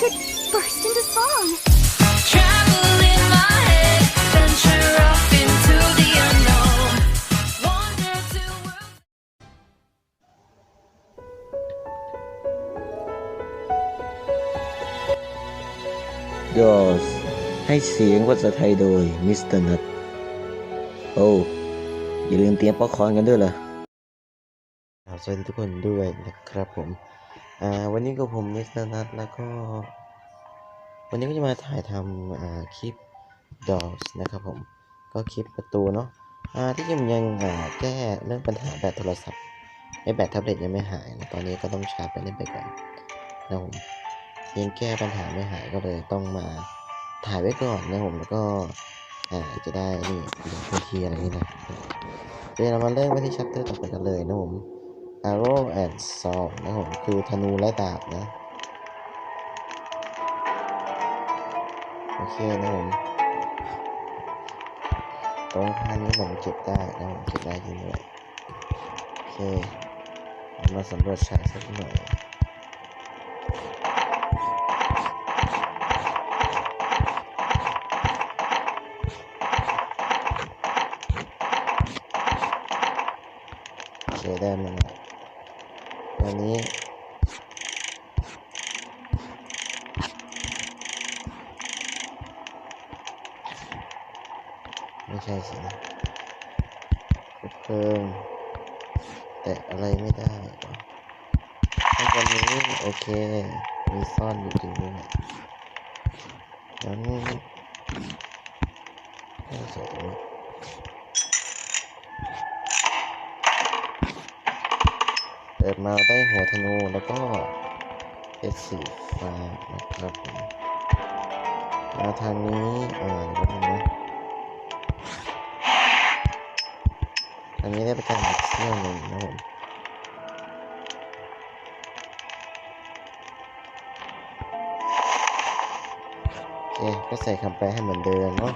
could burst into song. Travel in my head, venture off into the unknown. Wander to worlds. ยอสให้เสียงภาษาไทยโดยมิสเตอร์นัทโอ้อย่าลืมเตรียมป๊อปคอร์นกันด้วยล่ะสวัสดีทุกคนด้วยนะครับผม อ่าวันนี้ก็ผมมิสเตอร์นัทแล้วก็ วันนี้ก็จะมาถ่ายทำอ่าคลิปดอสนะครับผมก็คลิปประตูเนาะอ่าที่จริงยังอ่าแก้เรื่องปัญหาแบตโทรศัพท์ไอแบตแท็บเล็ตยังไม่หายนะตอนนี้ก็ต้องชาร์จไปเล่นไปก่อนนะผมยังแก้ปัญหาไม่หายก็เลยต้องมาถ่ายไว้ก่อนนะผมแล้วก็อ่าจะได้นี่เดี๋ยวทีทีอะไรนี่นะเดี๋ยวเรามาเริ่มไปที่ชัปเตอร์ต่อไปกันเลยนะผม arrow and sword นะผมคือธนูและดาบนะ โอเคนะผม ตรงท่านี้ผมเก็บได้นะผมเก็บได้จริงด้วยโอเคมาสำรวจฉากสักหน่อยได้มาแล้ว อันนี้ไม่ใช่สินะคบเพลิงแต่อะไรไม่ได้ข้างนนี้โอเค มีซ่อนอยู่จริงด้วยงั้นไม่ใช่ตรงนี้ ปิดมาได้หัวธนูแล้วก็เพชรสีฟ้านะครับผมมาทางนี้อ่าเดี๋ยวแป๊บนึงนะอันนี้ได้ไปการอีกเที่ยวหนึ่งนะผมโอเคก็ใส่คำแปลให้เหมือนเดิมเนาะ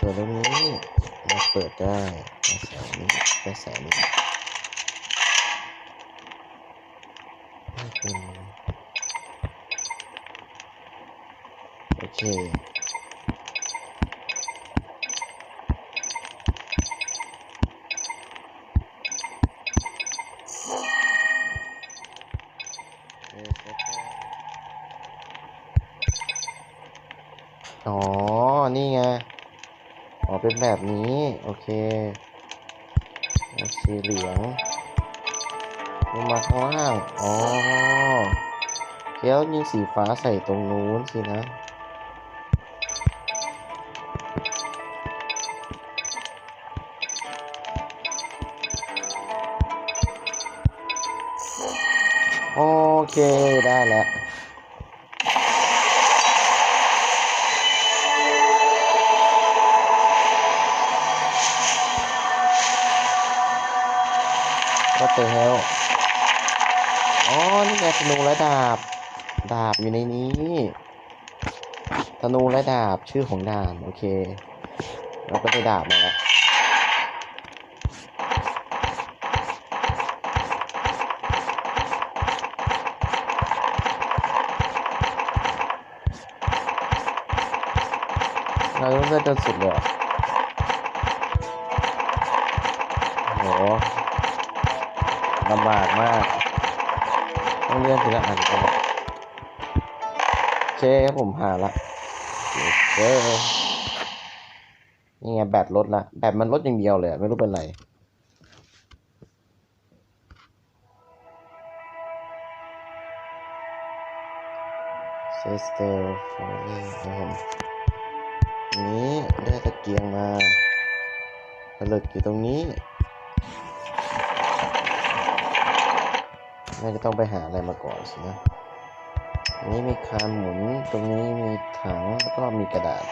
ตัวตรงนี้มาเปิดได้มาใส่นี้ก็ใส่นี้ ให้เป็นโอเคอ๋อ นี่ไง อ๋อ เป็นแบบนี้ โอเค สีเหลือง ลงมาข้างล่าง อ๋อแล้วยิงสีฟ้าใส่ตรงนู้นสินะ โอเคได้แล้ว ธนูและดาบ ดาบอยู่ในนี้ ธนูและดาบชื่อของด่าน โอเค เราก็ได้ดาบมาแล้วเราต้องเล่นจนสุดเลยโหลำบากมาก ทีละอันก่อนโอเคครับผมผ่าละเย้นี่ไงแบตลดละแบตมันลดอย่างเดียวเลยไม่รู้เป็นไรเซสเตอร์ฟอร์นะครับผมนนี้ได้ตะเกียงมาผลึกอยู่ตรงนี้ น่าจะต้องไปหาอะไรมาก่อนสินะอันนี้มีคานหมุน ตรงนี้มีถังแล้วก็มีกระดาษ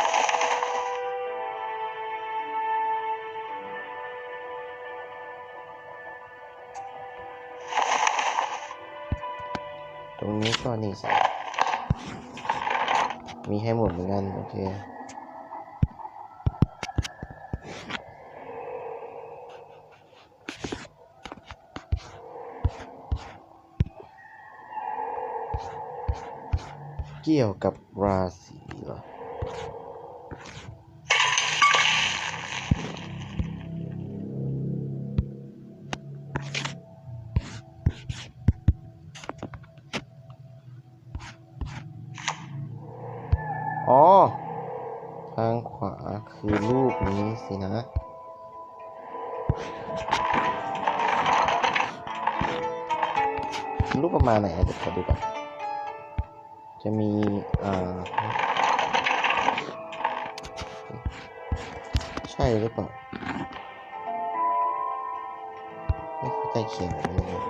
ตรงนี้ก็นี่สิมีให้หมดเหมือนกัน โอเค เกี่ยวกับราศีเหรออ๋อ ทางขวาคือรูปนี้สินะ รูปประมาณไหนอะเดี๋ยวขอดูก่อน จะมีอ่าใช่หรือเปล่าไม่เข้าใจเขียนอะไรเลย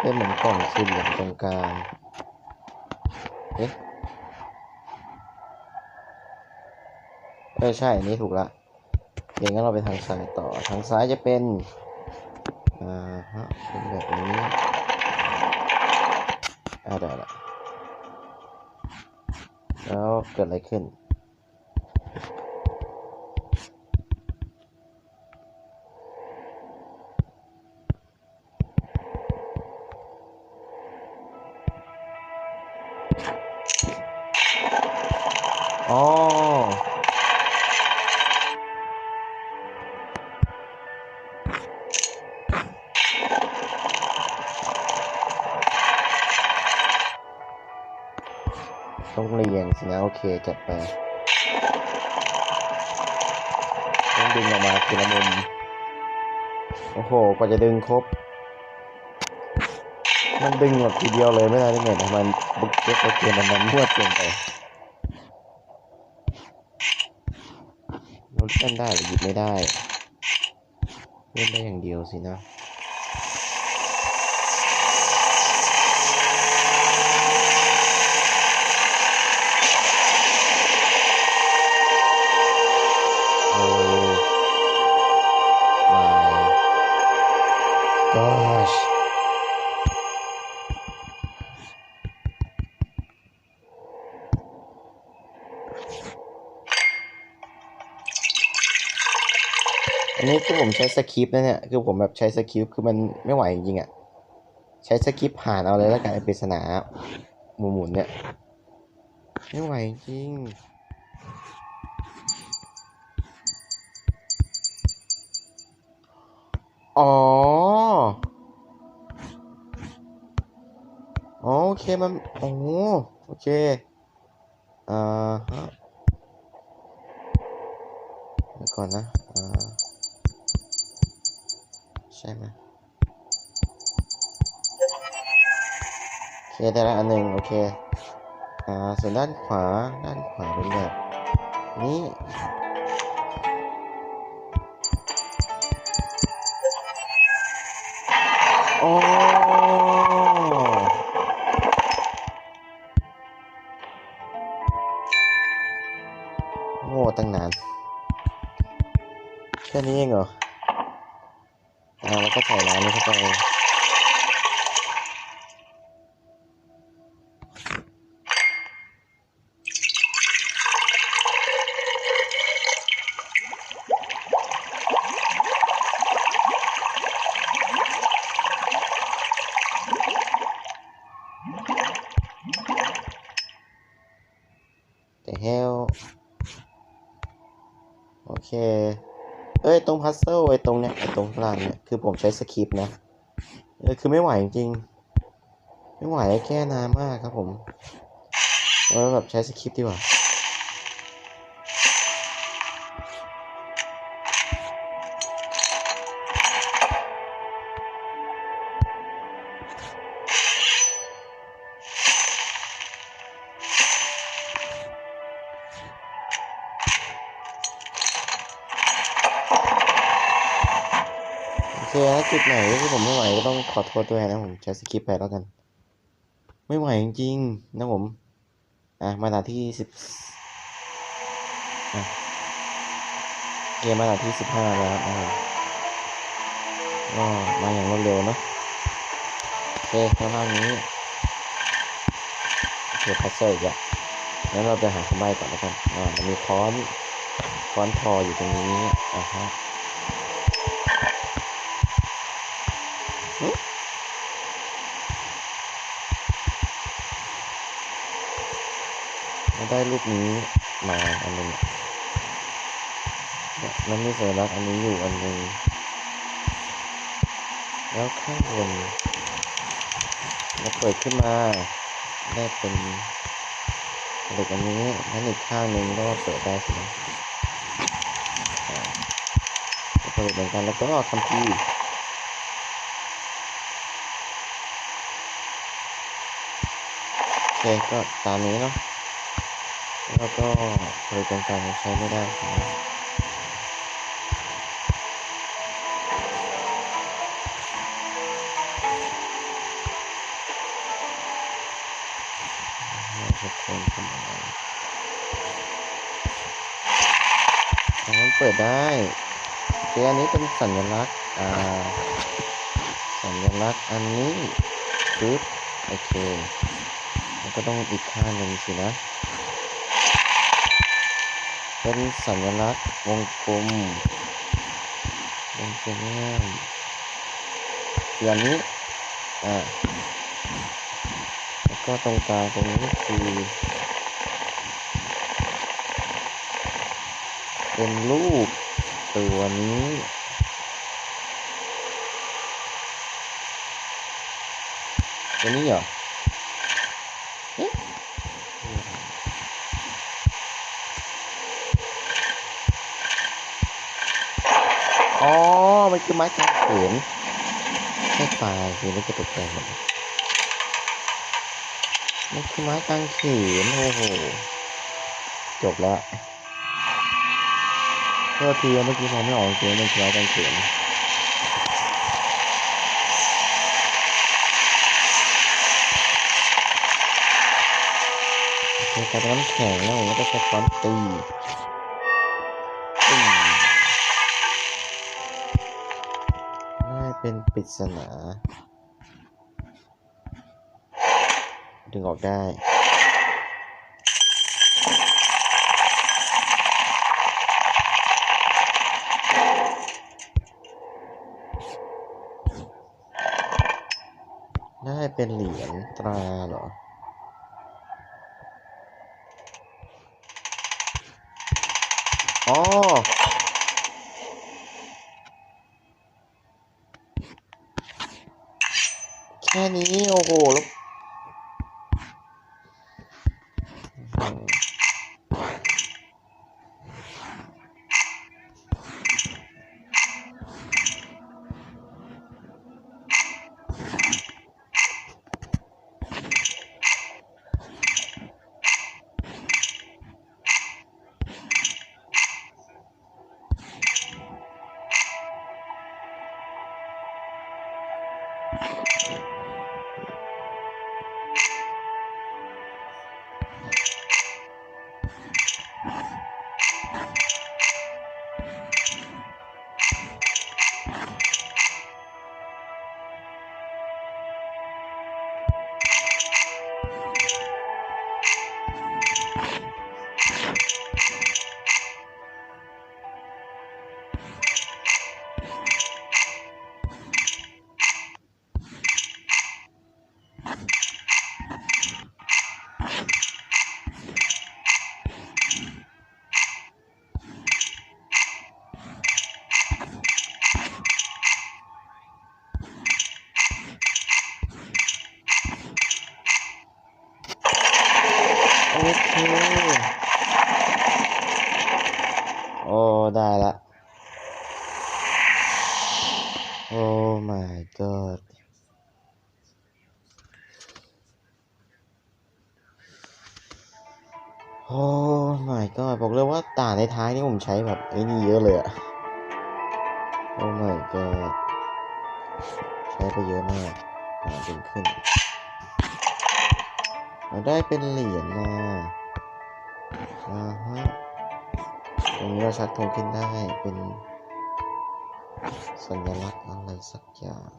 เป็นเหมือนกล่องสี่เหลี่ยมตรงกลางเอ๊ะ อใช่ใช่นี้ถูกละเดี๋ยวงั้นเราไปทางซ้ายต่อทางซ้ายจะเป็นอ่าฮะเป็นแบบนี้อ่าได้ละแล้วเกิดอะไรขึ้น เคจัดไปต้องดึงออกมาทีละมุมโอ้โหกว่าจะดึงครบ มันดึงหมดทีเดียวเลยไม่ได้ได้ไงแต่มันบุกเก็ตเกมมันมันนวดเกินไปเราเล่นได้หรือหยิบไม่ได้ เล่นได้อย่างเดียวสินะ gosh อันนี้คือผมใช้สคริปต์นะเนี่ย คือผมแบบใช้สคริปต์คือมันไม่ไหวจริงๆอะ่ะ ใช้สคริปต์ผ่านเอาเลยแล้วกันไอ้ปริศนาหมุนหมุนๆเนี่ย ไม่ไหวจริงอ๋อ เคมันโอ้โอเคอ่าฮะเดี๋ยวก่อนนะอ่าใช่ไหมโอเคได้ละอันหนึ่งโอเคอ่าส่วนด้านขวาด้านขวาเป็นแบบนี้โอ๋อ แค่นี้เองเหรออ่าแล้วก็ใส่ร้านนี้เข้าไป แต่ hell โอเค เอ้ยตรงพัซเซิลไอ้ตรงเนี้ยไอ้ตรงกลางเนี้ยคือผมใช้สคริปต์นะเออคือไม่ไหวจริง ไม่ไหวแก้นานมากครับผมเออแบบใช้สคริปต์ดีกว่า ไหนที่ผมไม่ไหวก็ต้องขอโทษด้วยนะผมใช้สคิปต์ไปแล้วกัน ไม่ไหวจริงๆนะผม อะมาด่าที่สิบอะเกมมาด่าที่สิบห้าแล้วนะครับก็มาอย่างรวดเร็วเนอะโอเคข้างล่างนี้โอพัซเซิลอีกแล้วโอเคงั้นเราไปหาคำใบ้ก่อนแล้วกันอ่ามันมีค้อนค้อนทออยู่ตรงนี้อ่าฮะหึเรา ได้รูปนี้มาอันหนึงนี่ยมันมีสัญลักษณ์อันนี้อยู่อันหนึงแล้วข้างบนเราเปิดขึ้นมาได้เป็นเหล็กอันนี้นั่นอีกข้างหนึ่งก็เปิดได้ใช่ไหมอ่าก็เปิดเหมือนกันแล้วก็คัมภีร์โอเคก็ตามนี้เนาะ แล้วก็เปิดตรกางใช้ไม่ได้ใช่ไหมเราจะคนทำอะไรอ๋อมันเปิดได้เคอันนี้เป็นสัญลักษณ์อ่าสัญลักษณ์อันนี้ปึ๊บโอเค มันก็ต้องอีกข้างหนึ่งสินะ เป็นสัญลักษณ์วงกลมวงกลมง่ายคืออันนี้อ่าแล้วก็ตรงกลางตรงนี้คือเป็นรูปตัวนี้ตัวนี้เหรอเอ๊ะ อ๋อ มันคือไม้กางเขนให้ปลาสิไม่จะตุกใจหมดมันคือไม้กางเขนโอ้โห จบแล้วโทษทีเมื่อกี้มองไม่ออกจริงมันคือไม้กางเขนโอเคกลายเป็นน้ำแข็งแล้วผมก็จะใช้ค้อนตี เป็นปริศนา ดึงออกได้ ได้เป็นเหรียญตราเหรออ๋อ แค่ นี่โอ้โหแล้ว ใช้แบบไอ้นี่เยอะเลยอะโอ้ my god ใช้ไปเยอะมากอ่าดึงขึ้นเราได้เป็นเหรียญมาอ่าฮะตรงนี้เราชักธงขึ้นได้เป็นสัญลักษณ์อะไรสักอย่าง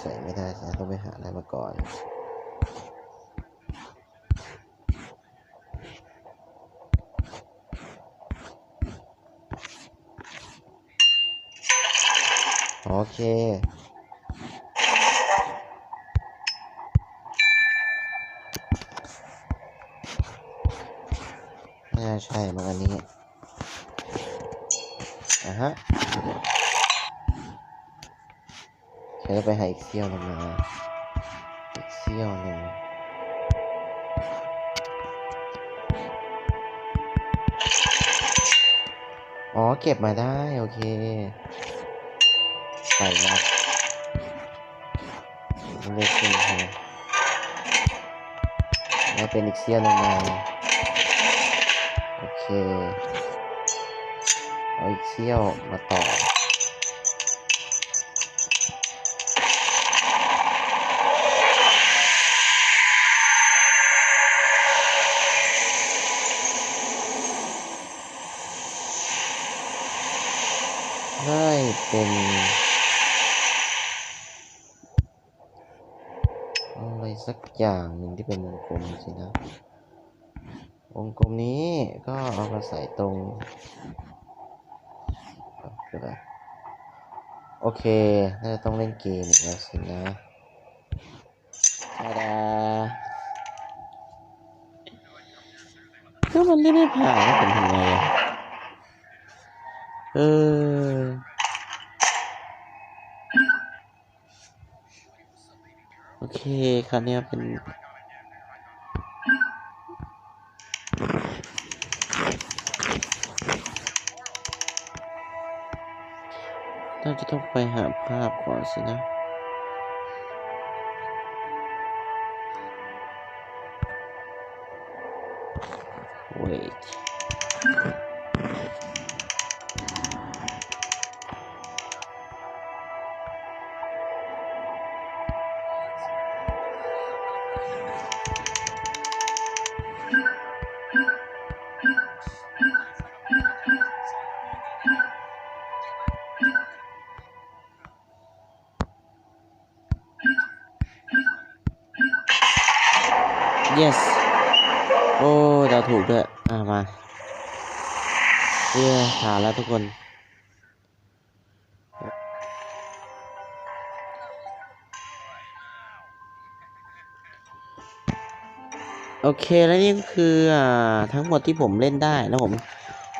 ใส่ไม่ได้สิต้องไปหาอะไรมาก่อนโอเค น่าใช่มาอันนี้อะฮะ ใช้ไปหาอีกเซี่ยวหนึงมาอีกเซี่ยวหนึ่งอ๋อ เก็บมาได้ โอเค ใส่มาเล็กขึ้นแล้วเป็นอีกเซี่ยวหนึงมาโอเค เอาอีกเซี่ยวมาต่อ สักอย่างหนึ่งที่เป็นวงกลมสินะ วงกลมนี้ก็เอามาใส่ตรงเอาคืออะไรโอเค น่าจะต้องเล่นเกมอีกแล้วสินะตาดาก็มันเล่นไม่ผ่านแล้วผมทำไงเออ อเคคราวเนี้ยเป็นน่าจะต้องไปหาภาพก่อนสินะ wait yes โอ้เดาถูกด้วย อ่ามาเย้ผ่านแล้วทุกคนโอเคแล้วนี่ก็คืออ่าทั้งหมดที่ผมเล่นได้แล้วผม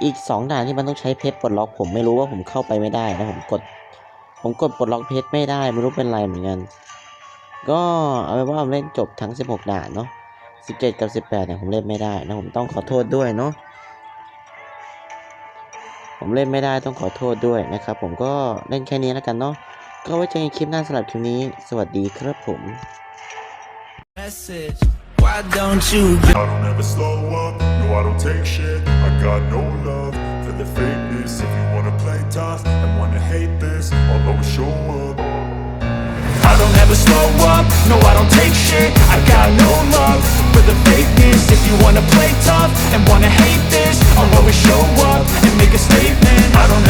อีกสองด่านที่มันต้องใช้เพชรปลดล็อกผมไม่รู้ว่าผมเข้าไปไม่ได้นะผมกด ผมกดปลดล็อกเพชรไม่ได้ ไม่รู้เป็นไรเหมือนกัน ก็เอาเป็นว่าผมเล่นจบทั้ง 16 ด่านเนาะ 17 กับ 18เนี่ยผมเล่นไม่ได้นะผมต้องขอโทษด้วยเนาะผมเล่นไม่ได้ต้องขอโทษด้วยนะครับ ผมก็เล่นแค่นี้แล้วกันเนาะก็ไว้เจอกันคลิปหน้าสำหรับคลิปนี้ สวัสดีครับผม message. Why don't you get I don't ever slow up, no I don't take shit I got no love for the fakeness If you wanna play tough and wanna hate this I'll always show up I don't ever slow up, no I don't take shit I got no love for the fakeness If you wanna play tough and wanna hate this I'll always show up and make a statement. I don't ever